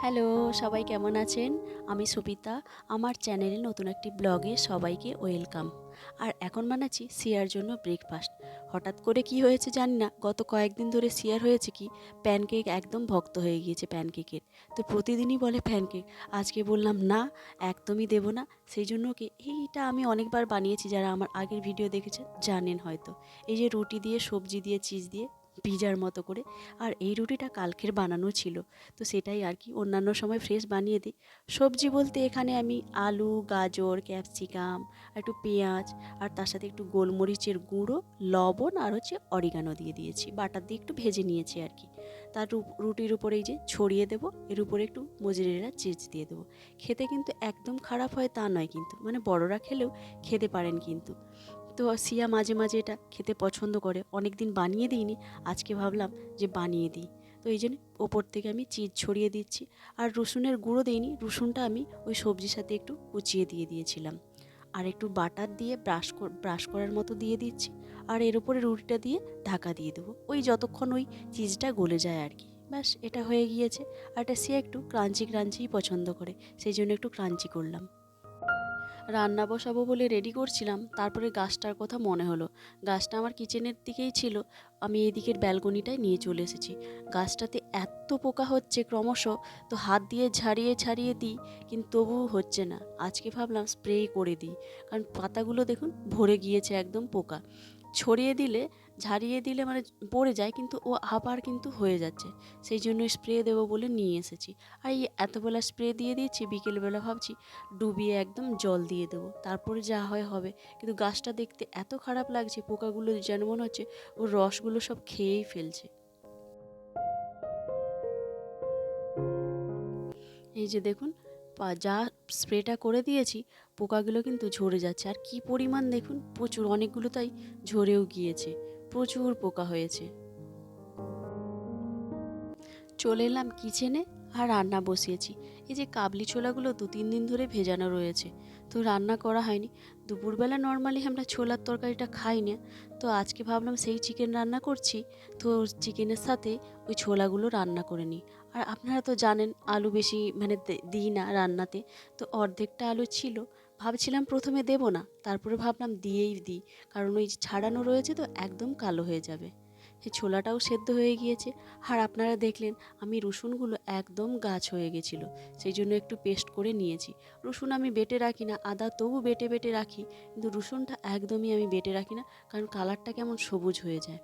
Hello, সবাই কেমন আছেন? আমি সুপিতা আমার চ্যানেলে নতুন একটি ব্লগে সবাইকে ওয়েলকাম। আর এখন বানাচ্ছি সিয়ার জন্য ব্রেকফাস্ট। হঠাৎ করে কি হয়েছে জানি না। গত কয়েকদিন ধরে সিয়ার হয়েছে কি? প্যানকেক একদম ভক্ত হয়ে গিয়েছে প্যানকেকের। তো প্রতিদিনই বলে প্যানকেক। আজকে বললাম, না, একদমই দেবো না। সেই জন্য ওকে এইটা আমি অনেকবার বানিয়েছি। যারা আমার আগের ভিডিও দেখেছেন জানেন হয়তো। এই যে রুটি দিয়ে, সবজি দিয়ে, চিজ দিয়ে পিজার মতো করে। আর এই রুটিটা কালকের বানানো ছিল। তো সেটাই আর কি, অন্যান্য সময় ফ্রেশ বানিয়ে দিই। সবজি বলতে এখানে আমি আলু, গাজর ক্যাপসিকাম একটু পেঁয়াজ, আর তার সাথে একটু গোলমরিচের গুঁড়ো, লবণ, আর হচ্ছে অরিগানো দিয়ে দিয়েছি। বাটার দিয়ে একটু ভেজে নিয়েছি আর কি। তার রুটির উপরে এই যে ছড়িয়ে দেবো, এর উপরে একটু মজুরিরা চিজ দিয়ে দেবো। খেতে কিন্তু একদম খারাপ হয় তা নয় কিন্তু মানে বড়রা খেলেও খেতে পারেন কিন্তু। তো সিয়া মাঝে মাঝে এটা খেতে পছন্দ করে। অনেক দিন বানিয়ে দিইনি, আজকে ভাবলাম যে বানিয়ে দিই। তো এই জন্য ওপর থেকে আমি চিজ ছড়িয়ে দিচ্ছি। আর রসুনের গুঁড়ো দিইনি, রসুনটা আমি ওই সবজির সাথে একটু কুচিয়ে দিয়ে দিয়েছিলাম। আর একটু বাটার দিয়ে ব্রাশ ব্রাশ করার মতো দিয়ে দিচ্ছি। আর এর উপরে রুটিটা দিয়ে ঢাকা দিয়ে দেবো। ওই যতক্ষণ ওই চিজটা গলে যায় আর কি। ব্যাস, এটা হয়ে গিয়েছে। আর এটা সে একটু ক্রাঞ্চি ক্রাঞ্চিই পছন্দ করে, সেই জন্য একটু ক্রাঞ্চি করলাম। রান্না বসাবো বলে রেডি করছিলাম, তারপরে গাছটার কথা মনে হলো। গাছটা আমার কিচেনের দিকেই ছিল, আমি এদিকের ব্যালকনিটায় নিয়ে চলে এসেছি। গাছটাতে এত পোকা হচ্ছে ক্রমশ, তো হাত দিয়ে ঝাড়িয়ে ছাড়িয়ে দিই, কিন্তু তবুও হচ্ছে না। আজকে ভাবলাম স্প্রে করে দিই, কারণ পাতাগুলো দেখুন ভরে গিয়েছে একদম পোকা। ছড়িয়ে দিলে ঝাড়িয়ে দিলে মানে পড়ে যায়, কিন্তু ও আবার কিন্তু হয়ে যাচ্ছে। সেই জন্য স্প্রে দেবো বলে নিয়ে এসেছি। আর এই এতবেলা স্প্রে দিয়ে দিয়েছি, বিকেলবেলা ভাবছি ডুবিয়ে একদম জল দিয়ে দেবো। তারপরে যা হয় হবে। কিন্তু গাছটা দেখতে এত খারাপ লাগছে, পোকাগুলো যেন মনে হচ্ছে ওর রসগুলো সব খেয়েই ফেলছে। এই যে দেখুন যা স্প্রেটা করে দিয়েছি, পোকাগুলো কিন্তু ঝরে যাচ্ছে। আর কি পরিমাণ দেখুন, প্রচুর, অনেকগুলো তাই ঝরেও গিয়েছে। প্রচুর পোকা হয়েছে। চলে এলাম কিচেনে আর রান্না বসিয়েছি। এই যে কাবলি ছোলাগুলো দু তিন দিন ধরে ভেজানো রয়েছে। তো রান্না করা হয়নি। দুপুরবেলা নর্মালি আমরা ছোলার তরকারিটা খাই না। তো আজকে ভাবলাম সেই চিকেন রান্না করছি। তো চিকেনের সাথে ওই ছোলাগুলো রান্না করে নিই। আর আপনারা তো জানেন আলু বেশি মানে দিই না রান্নাতে। তো অর্ধেকটা আলু ছিল। ভাবছিলাম প্রথমে দেব না, তারপরে ভাবলাম দিয়েই দিই, কারণ ওই ছাড়ানো রয়েছে তো একদম কালো হয়ে যাবে। ছোলাটাও সেদ্ধ হয়ে গিয়েছে। আর আপনারা দেখলেন, আমি রসুনগুলো একদম গাছ হয়ে গেছিল, সেই জন্য একটু পেস্ট করে নিয়েছি। রসুন আমি বেটে রাখি না, আদা তবু বেটে বেটে রাখি, কিন্তু রসুনটা একদমই আমি বেটে রাখি না, কারণ কালারটা কেমন সবুজ হয়ে যায়।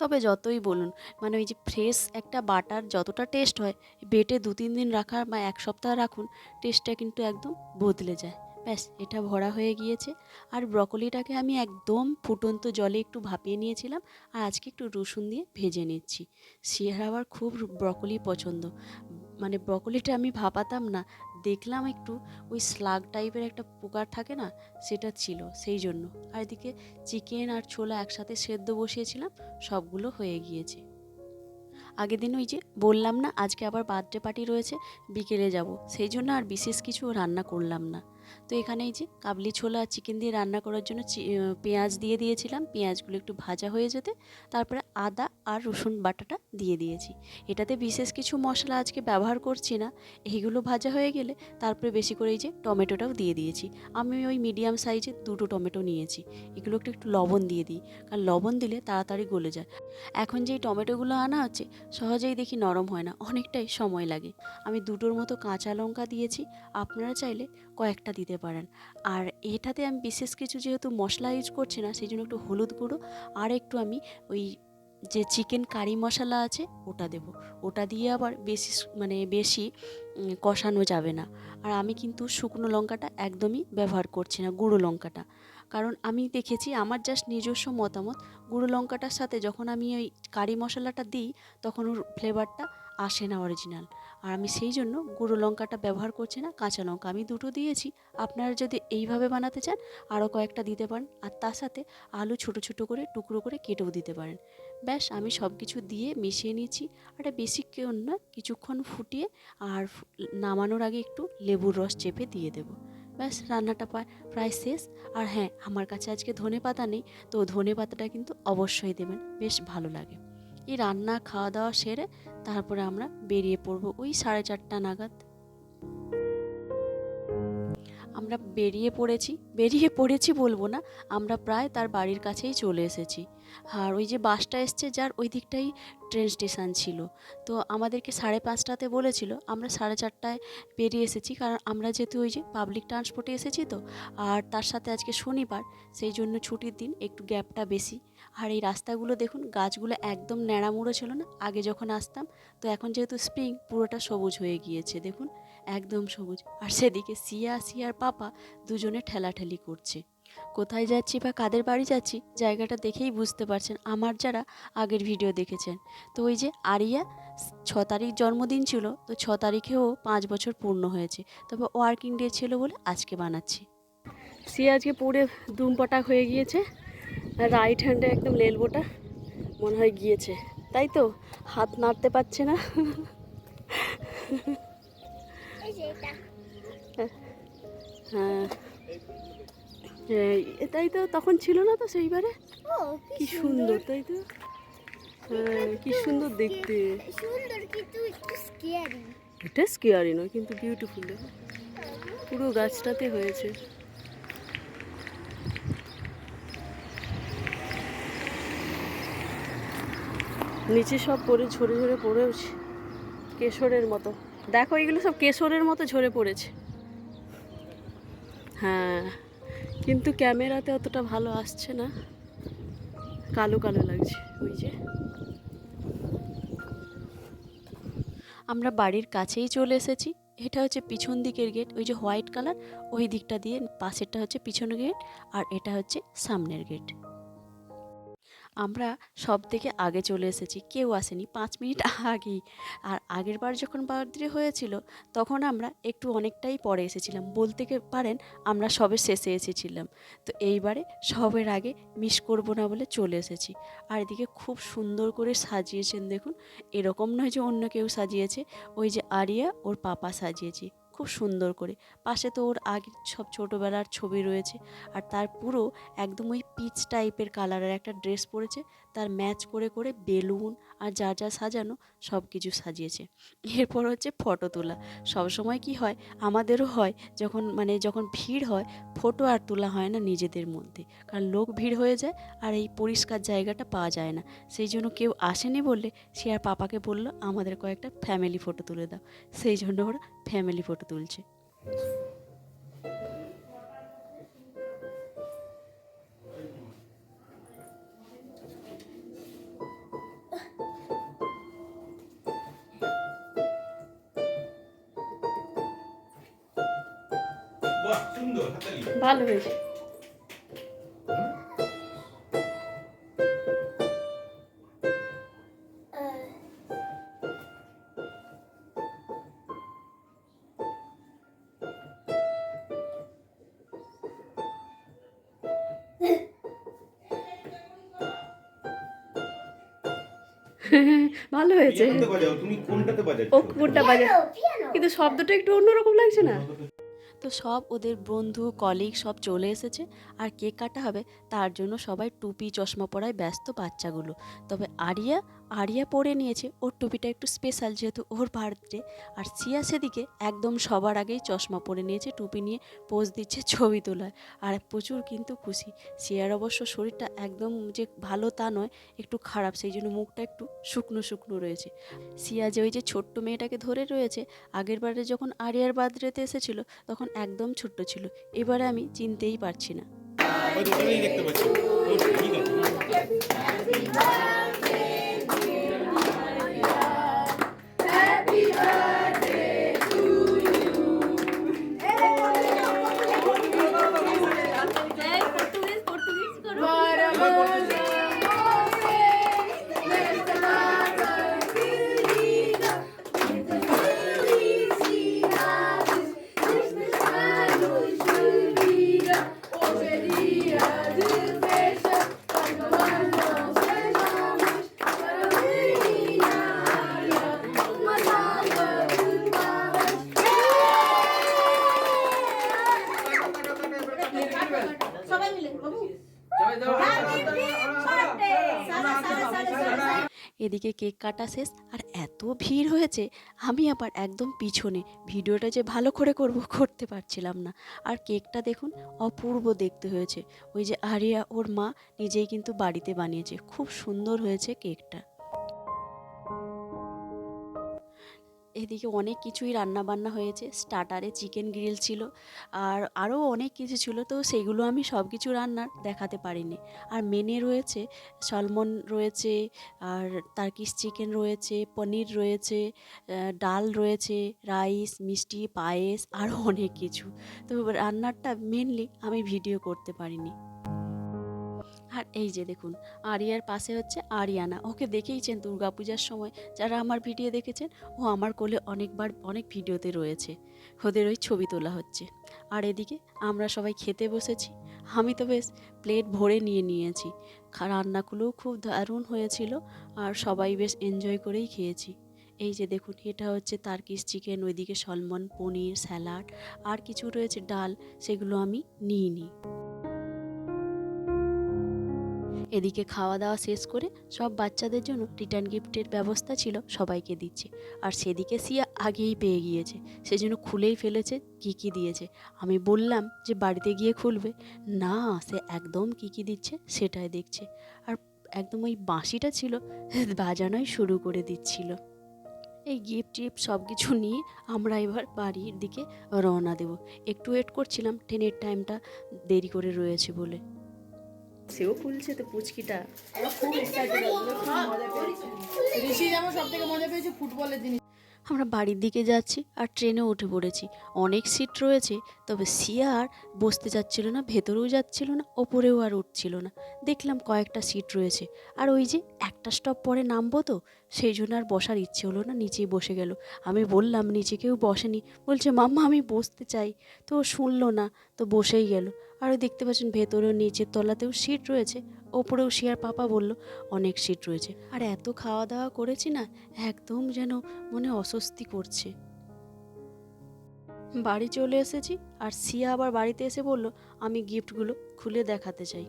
তবে যতই বলুন মানে ওই যে ফ্রেশ একটা বাটার যতটা টেস্ট হয়, বেটে দু তিন দিন রাখার বা এক সপ্তাহ রাখুন, টেস্টটা কিন্তু একদম বদলে যায়। ব্যাস, এটা ভরা হয়ে গিয়েছে। আর ব্রকলিটাকে আমি একদম ফুটন্ত জলে একটু ভাপিয়ে নিয়েছিলাম আর আজকে একটু রসুন দিয়ে ভেজে নিচ্ছি। শিয়ার আবার খুব ব্রকলি পছন্দ। মানে ব্রকলিটা আমি ভাপাতাম না, দেখলাম একটু ওই স্লাগ টাইপের একটা পোকার থাকে না, সেটা ছিল, সেই জন্য। আর এদিকে চিকেন আর ছোলা একসাথে সেদ্ধ বসিয়েছিলাম, সবগুলো হয়ে গিয়েছে। আগের দিন ওই যে বললাম না, আজকে আবার বার্থডে পার্টি রয়েছে, বিকেলে যাব। সেই জন্য আর বিশেষ কিছু রান্না করলাম না। তো এখানে এই যে কাবলি ছোলা চিকেন দিয়ে রান্না করার জন্য পেঁয়াজ দিয়ে দিয়েছিলাম। পেঁয়াজগুলো একটু ভাজা হয়ে যেতে, তারপরে আদা আর রসুন বাটাটা দিয়ে দিয়েছি। এটাতে বিশেষ কিছু মশলা আজকে ব্যবহার করছি না। এইগুলো ভাজা হয়ে গেলে তারপরে বেশি করে এই যে টমেটোটাও দিয়ে দিয়েছি। আমি ওই মিডিয়াম সাইজের দুটো টমেটো নিয়েছি। এগুলো একটু একটু লবণ দিয়ে দিই। কারণ লবণ দিলে তাড়াতাড়ি গলে যায়। এখন যেই টমেটোগুলো আনা হচ্ছে, সহজেই দেখি নরম হয় না। অনেকটাই সময় লাগে। আমি দুটোর মতো কাঁচা লঙ্কা দিয়েছি। আপনারা চাইলে কয়েকটা দিতে পারেন। আর এটাতে আমি বিশেষ কিছু যেহেতু মশলা ইউজ করছি না, সেই জন্য একটু হলুদ গুঁড়ো। আর একটু আমি ওই যে চিকেন কারি মশলা আছে, ওটা দেব। ওটা দিয়ে আবার বেশি মানে বেশি কষানো যাবে না। আর আমি কিন্তু শুকনো লঙ্কাটা একদমই ব্যবহার করছি না, গুঁড়ো লঙ্কাটা। কারণ আমি দেখেছি, আমার জাস্ট নিজস্ব মতামত, গুঁড়ো লঙ্কাটার সাথে যখন আমি ওই কারি মশলাটা দিই, তখন ওর ফ্লেভারটা আসে না অরিজিনাল আর আমি সেই জন্য গুঁড়ো লঙ্কাটা ব্যবহার করছি না, কাঁচা লঙ্কা। আমি দুটো দিয়েছি, আপনারা যদি এইভাবে বানাতে চান, আরও কয়েকটা দিতে পারেন। আর তার সাথে আলু ছোট ছোট করে, টুকরো করে কেটেও দিতে পারেন। ব্যাস, আমি সব কিছু দিয়ে মিশিয়ে নিয়েছি। আর এটা বেশি কেউ না, কিছুক্ষণ ফুটিয়ে আর নামানোর আগে একটু লেবুর রস চেপে দিয়ে দেবো। ব্যাস, রান্নাটা প্রায় শেষ। আর হ্যাঁ আমার কাছে আজকে ধনে পাতা নেই, তো ধনে পাতাটা কিন্তু অবশ্যই দেবেন, বেশ ভালো লাগে। এই রান্না খাওয়া দাওয়া সেরে তারপরে আমরা বেরিয়ে পড়ব ওই সাড়ে চারটা নাগাদ। আমরা বেরিয়ে পড়েছি। বেরিয়ে পড়েছি বলব না, আমরা প্রায় তার বাড়ির কাছেই চলে এসেছি। আর ওই যে বাসটা এসছে যার ওই দিকটাই ট্রেন স্টেশন ছিল। তো আমাদেরকে সাড়ে পাঁচটাতে বলেছিল, আমরা সাড়ে চারটায় বেরিয়ে এসেছি। কারণ আমরা যেহেতু ওই যে পাবলিক ট্রান্সপোর্টে এসেছি তো, আর তার সাথে আজকে শনিবার, সেই জন্য ছুটির দিন একটু গ্যাপটা বেশি। আর এই রাস্তাগুলো দেখুন, গাছগুলো একদম ন্যাড়ামুড়ো ছিল না। আগে যখন আসতাম, তো এখন যেহেতু স্প্রিং পুরোটা সবুজ হয়ে গিয়েছে। দেখুন একদম সবুজ। আর সেদিকে সিয়া, সিয়ার পাপা দুজনে ঠেলাঠেলি করছে। কোথায় যাচ্ছি বা কাদের বাড়ি যাচ্ছি, জায়গাটা দেখেই বুঝতে পারছেন আমার যারা আগের ভিডিও দেখেছেন। তো ওই যে আরিয়া, ছ তারিখ জন্মদিন ছিল, তো ছ তারিখেও পাঁচ বছর পূর্ণ হয়েছে। তবে ওয়ার্কিং ডে ছিল বলে আজকে বানাচ্ছি। সে আজকে পড়ে দুম পটাক হয়ে গিয়েছে রাইট হ্যান্ডে একদম লেলবোটা মনে হয় গিয়েছে। তাই তো হাত নাড়তে পারছে না। তাই তো তখন ছিল না তো সেইবারে? কি সুন্দর। তাই তো? হ্যাঁ কি সুন্দর দেখতে। সুন্দর কিন্তু একটু স্কেয়ারি এটা স্কেয়ারি নয় কিন্তু বিউটিফুল দেখো। পুরো গাছটাতে হয়েছে। নিচে সব পড়ে ঝরে ঝরে পড়েওছে। কেশরের মতো। দেখো এগুলো সব কেশরের মতো ঝরে পড়েছে। হ্যাঁ কিন্তু ক্যামেরাতে অতটা ভালো আসছে না। কালো কালো লাগছে, ওই যে। আমরা বাড়ির কাছেই চলে এসেছি। এটা হচ্ছে পিছন দিকের গেট ওই যে হোয়াইট কালার ওই দিকটা দিয়ে পাশেরটা হচ্ছে পিছনের গেট আর এটা হচ্ছে সামনের গেট আমরা সব থেকে আগে চলে এসেছি। কেউ আসেনি, পাঁচ মিনিট আগেই। আর আগের বার যখন বার্থডে হয়েছিল, তখন আমরা একটু অনেকটাই পরে এসেছিলাম। বলতে পারেন, আমরা সবে শেষে এসেছিলাম। তো এইবারে সবের আগে মিস করব না বলে চলে এসেছি। আর এদিকে খুব সুন্দর করে সাজিয়েছেন, দেখুন। এরকম নয় যে অন্য কেউ সাজিয়েছে। ওই যে আরিয়া, ওর পাপা সাজিয়েছে। খুব সুন্দর করে। পাশে তো ওর আগের সব ছোটোবেলার ছবি রয়েছে আর তার পুরো একদম ওই পিচ টাইপের কালারের একটা ড্রেস পরেছে। তার ম্যাচ করে করে বেলুন আর যা যা সাজানো সব কিছু সাজিয়েছে। এরপর হচ্ছে ফটো তোলা। সবসময় কি হয়, আমাদেরও হয় যখন মানে যখন ভিড় হয় ফটো আর তোলা হয় না নিজেদের মধ্যে। কারণ লোক ভিড় হয়ে যায় আর এই পরিষ্কার জায়গাটা পাওয়া যায় না। সেই জন্য কেউ আসেনি বললে সে আর পাপাকে বলল, আমাদের কয়েকটা ফ্যামিলি ফটো তুলে দাও। সেই জন্য ওরা ফ্যামিলি ফটো তুলছে। ভালো হয়েছে। ভালো হয়েছে। ও কোনটা কিন্তু শব্দটা একটু অন্যরকম লাগছে না? তো সব ওদের বন্ধু কলিগ সব চলে এসেছে আর কেক কাটা হবে তার জন্য সবাই টুপি চশমা পরায় ব্যস্ত বাচ্চাগুলো। তবে আরিয়া আরিয়া পরে নিয়েছে, ওর টুপিটা একটু স্পেশাল যেহেতু ওর বার্থডে আর সিয়া সেদিকে একদম সবার আগেই চশমা পরে নিয়েছে, টুপি নিয়ে পোজ দিচ্ছে, ছবি তোলায়। আর প্রচুর কিন্তু খুশি। সিয়ার অবশ্য শরীরটা একদম যে ভালো তা নয়, একটু খারাপ, সেই জন্য মুখটা একটু শুকনো শুকনো রয়েছে। সিয়া যে ওই যে ছোট্ট মেয়েটাকে ধরে রয়েছে, আগের বারে যখন আরিয়ার বার্থডেতে এসেছিল, তখন একদম ছোট্ট ছিল। এবারে আমি চিনতেই পারছি না। দেখতে পাচ্ছি। এদিকে কেক কাটা শেষ আর এত ভিড় হয়েছে, আমি আবার একদম পিছনে। ভিডিওটা যে ভালো করে করব, করতে পারছিলাম না। আর কেকটা দেখুন, অপূর্ব দেখতে হয়েছে। ওই যে আরিয়া ওর মা নিজেই কিন্তু বাড়িতে বানিয়েছে। খুব সুন্দর হয়েছে কেকটা। এদিকে অনেক কিছুই রান্না বান্না হয়েছে। স্টার্টারে চিকেন গ্রিল ছিল আর আরও অনেক কিছু ছিল, তো সেগুলো আমি সব কিছু রান্নার দেখাতে পারিনি। আর মেনে রয়েছে, সলমন রয়েছে, আর টার্কিশ চিকেন রয়েছে, পনির রয়েছে ডাল রয়েছে, রাইস, মিষ্টি, পায়েস, আরও অনেক কিছু। তো রান্নারটা মেনলি আমি ভিডিও করতে পারিনি। আর এই যে দেখুন, আরিয়ার পাশে হচ্ছে আরিয়ানা। ওকে দেখেইছেন দুর্গাপূজার সময়? যারা আমার ভিডিও দেখেছেন, ও আমার কোলে অনেকবার অনেক ভিডিওতে রয়েছে। ওদের ওই ছবি তোলা হচ্ছে। আর এদিকে আমরা সবাই খেতে বসেছি। আমি তো বেশ প্লেট ভরে নিয়ে নিয়েছি। রান্নাগুলোও খুব দারুণ হয়েছিল আর সবাই বেশ এনজয় করেই খেয়েছি। এই যে দেখুন, এটা হচ্ছে তার্কিস চিকেন, ওইদিকে সলমন পনির, স্যালাড আর কিছু রয়েছে, ডাল, সেগুলো আমি নিইনি। এদিকে খাওয়া দাওয়া শেষ করে সব বাচ্চাদের জন্য রিটার্ন গিফটের ব্যবস্থা ছিল সবাইকে দিচ্ছে। আর সেদিকে সিয়া আগেই পেয়ে গিয়েছে। সেজন্য খুলেই ফেলেছে, কী কী দিয়েছে। আমি বললাম যে বাড়িতে গিয়ে খুলবে। না, সে একদম কী কী দিচ্ছে সেটাই দেখছে। আর একদম ওই বাঁশিটা ছিল, বাজানোই শুরু করে দিচ্ছিল। এই গিফট টিফট সব কিছু নিয়ে আমরা এবার বাড়ির দিকে রওনা দেব। একটু ওয়েট করছিলাম ট্রেনের টাইমটা দেরি করে রয়েছে বলে। সেও খুলছে তো পুচকিটা। খুব এক্সাইটেড মজা পেয়েছে ঋষি যেমন সব থেকে মজা পেয়েছে ফুটবলের জিনিস। আমরা বাড়ির দিকে যাচ্ছি আর ট্রেনে উঠে পড়েছি। অনেক সিট রয়েছে, তবে সিয়া আর বসতে যাচ্ছিল না, ভেতরেও যাচ্ছিল না, ওপরেও আর উঠছিল না। দেখলাম কয়েকটা সিট রয়েছে। আর ওই যে একটা স্টপ পরে নামবো তো, সেই জন্য আর বসার ইচ্ছে হলো না, নিচেই বসে গেল। আমি বললাম, নিচে কেউ বসেনি। বলছে, মাম্মা, আমি বসতে চাই। তো শুনলো না, তো বসেই গেল। আর ওই দেখতে পাচ্ছেন ভেতরেও, নিচের তলাতেও সিট রয়েছে। ওপরেও শিয়ার পাপা বলল অনেক সিট রয়েছে। আর এত খাওয়া দাওয়া করেছি না একদম যেন মনে অস্বস্তি করছে। বাড়ি চলে এসেছি আর সিয়া আবার বাড়িতে এসে বলল আমি গিফটগুলো খুলে দেখাতে চাই।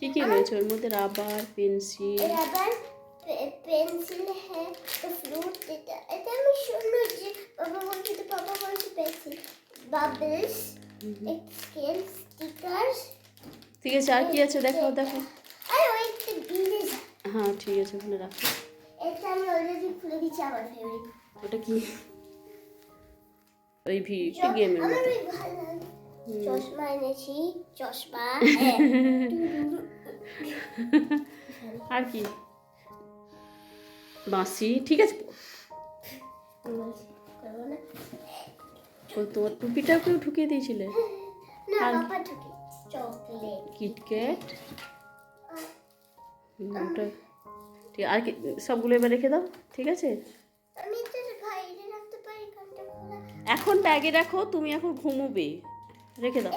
কি কি রয়েছে? ওর মধ্যে রাবার পেন্সিল রাবার পেন্সিল হ্যাঁ ফ্লুট এটা এটা আমি শুনলো যে বাবা বলছে তো বাবা বলছে পেন্সিল বাবলস স্কেল স্টিকার্স ঠিক আছে আর কি আছে? দেখাও দেখো। আর ওই একটা বিলেজ হ্যাঁ ঠিক আছে ওখানে রাখো। এটা আমি অলরেডি খুলে দিচ্ছি আমার ফেভারিট ওটা কি? ওই ভি একটা গেমের মতো। চশমা এনেছি চশমা আর কি? বাঁশি ঠিক আছে। তোমার টুপিটাও কেউ ঢুকিয়ে দিয়েছিলে? না আর- বাবা ঢুকে চকলেট। কিটক্যাট ওটা ঠিক আর কি সবগুলো এবার রেখে দাও ঠিক আছে? আমি তো বাইরে রাখতে পারি কানটা খোলা। এখন ব্যাগে রাখো তুমি এখন ঘুমোবে। রেখে দাও।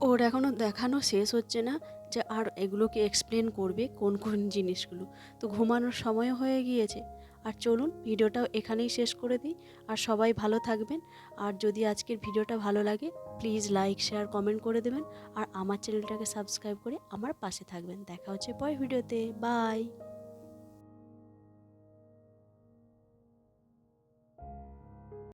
ওর এখনও দেখানো শেষ হচ্ছে না যে আর এগুলোকে এক্সপ্লেন করবে কোন কোন জিনিসগুলো। তো ঘুমানোর সময়ও হয়ে গিয়েছে। আর চলুন ভিডিওটাও এখানেই শেষ করে দিই। আর সবাই ভালো থাকবেন। আর যদি আজকের ভিডিওটা ভালো লাগে প্লিজ লাইক শেয়ার কমেন্ট করে দেবেন। আর আমার চ্যানেলটাকে সাবস্ক্রাইব করে আমার পাশে থাকবেন। দেখা হচ্ছে পরের ভিডিওতে। বাই